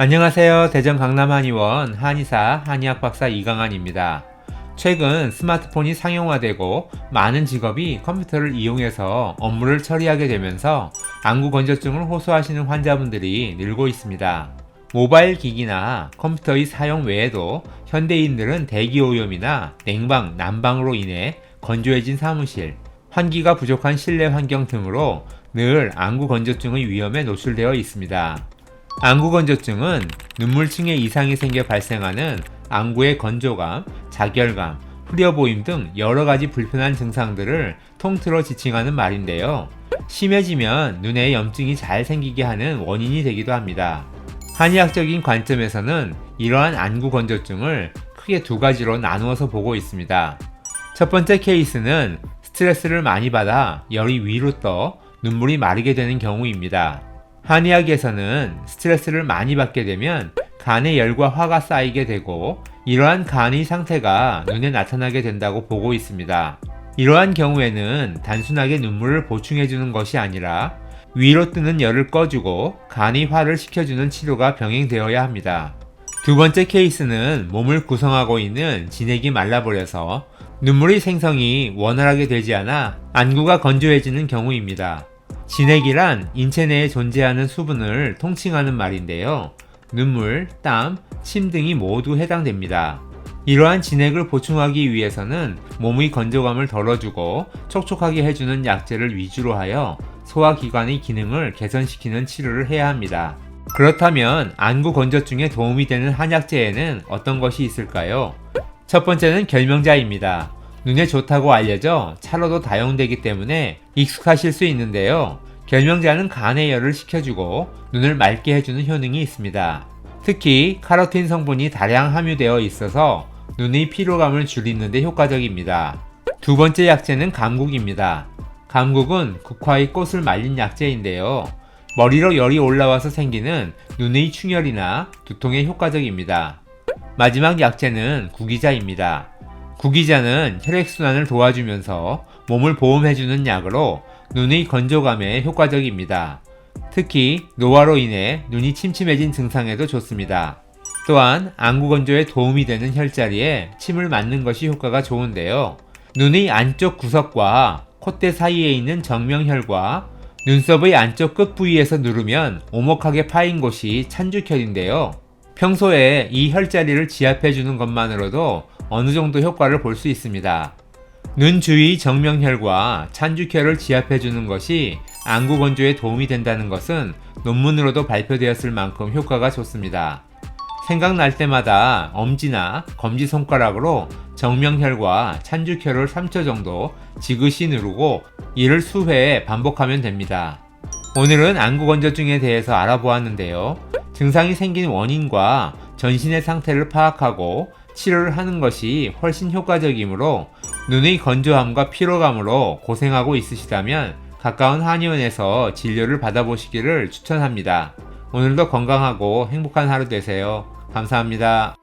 안녕하세요. 대전 강남 한의원 한의사 한의학 박사 이강환입니다. 최근 스마트폰이 상용화되고 많은 직업이 컴퓨터를 이용해서 업무를 처리하게 되면서 안구 건조증을 호소하시는 환자분들이 늘고 있습니다. 모바일 기기나 컴퓨터의 사용 외에도 현대인들은 대기 오염이나 냉방, 난방으로 인해 건조해진 사무실, 환기가 부족한 실내 환경 등으로 늘 안구 건조증의 위험에 노출되어 있습니다. 안구 건조증은 눈물층에 이상이 생겨 발생하는 안구의 건조감, 자결감, 흐려 보임 등 여러 가지 불편한 증상들을 통틀어 지칭하는 말인데요. 심해지면 눈에 염증이 잘 생기게 하는 원인이 되기도 합니다. 한의학적인 관점에서는 이러한 안구 건조증을 크게 두 가지로 나누어서 보고 있습니다. 첫 번째 케이스는 스트레스를 많이 받아 열이 위로 떠 눈물이 마르게 되는 경우입니다. 한의학에서는 스트레스를 많이 받게 되면 간에 열과 화가 쌓이게 되고 이러한 간의 상태가 눈에 나타나게 된다고 보고 있습니다. 이러한 경우에는 단순하게 눈물을 보충해주는 것이 아니라 위로 뜨는 열을 꺼주고 간의 화를 식혀주는 치료가 병행되어야 합니다. 두 번째 케이스는 몸을 구성하고 있는 진액이 말라버려서 눈물의 생성이 원활하게 되지 않아 안구가 건조해지는 경우입니다. 진액이란 인체 내에 존재하는 수분을 통칭하는 말인데요. 눈물, 땀, 침 등이 모두 해당됩니다. 이러한 진액을 보충하기 위해서는 몸의 건조감을 덜어주고 촉촉하게 해주는 약재를 위주로 하여 소화기관의 기능을 개선시키는 치료를 해야 합니다. 그렇다면 안구 건조증에 도움이 되는 한약재에는 어떤 것이 있을까요? 첫 번째는 결명자입니다. 눈에 좋다고 알려져 차로도 다용되기 때문에 익숙하실 수 있는데요. 결명자는 간의 열을 식혀주고 눈을 맑게 해주는 효능이 있습니다. 특히 카로틴 성분이 다량 함유되어 있어서 눈의 피로감을 줄이는데 효과적입니다. 두 번째 약재는 감국입니다. 감국은 국화의 꽃을 말린 약재인데요. 머리로 열이 올라와서 생기는 눈의 충혈이나 두통에 효과적입니다. 마지막 약재는 구기자입니다. 구기자는 혈액순환을 도와주면서 몸을 보호해주는 약으로 눈의 건조감에 효과적입니다. 특히 노화로 인해 눈이 침침해진 증상에도 좋습니다. 또한 안구 건조에 도움이 되는 혈자리에 침을 맞는 것이 효과가 좋은데요. 눈의 안쪽 구석과 콧대 사이에 있는 정명혈과 눈썹의 안쪽 끝 부위에서 누르면 오목하게 파인 곳이 찬주혈인데요. 평소에 이 혈자리를 지압해주는 것만으로도 어느 정도 효과를 볼 수 있습니다. 눈 주위 정명혈과 찬주혈을 지압해주는 것이 안구 건조에 도움이 된다는 것은 논문으로도 발표되었을 만큼 효과가 좋습니다. 생각날 때마다 엄지나 검지 손가락으로 정명혈과 찬주혈을 3초 정도 지그시 누르고 이를 수회 반복하면 됩니다. 오늘은 안구 건조증에 대해서 알아보았는데요. 증상이 생긴 원인과 전신의 상태를 파악하고 치료를 하는 것이 훨씬 효과적이므로 눈의 건조함과 피로감으로 고생하고 있으시다면 가까운 한의원에서 진료를 받아보시기를 추천합니다. 오늘도 건강하고 행복한 하루 되세요. 감사합니다.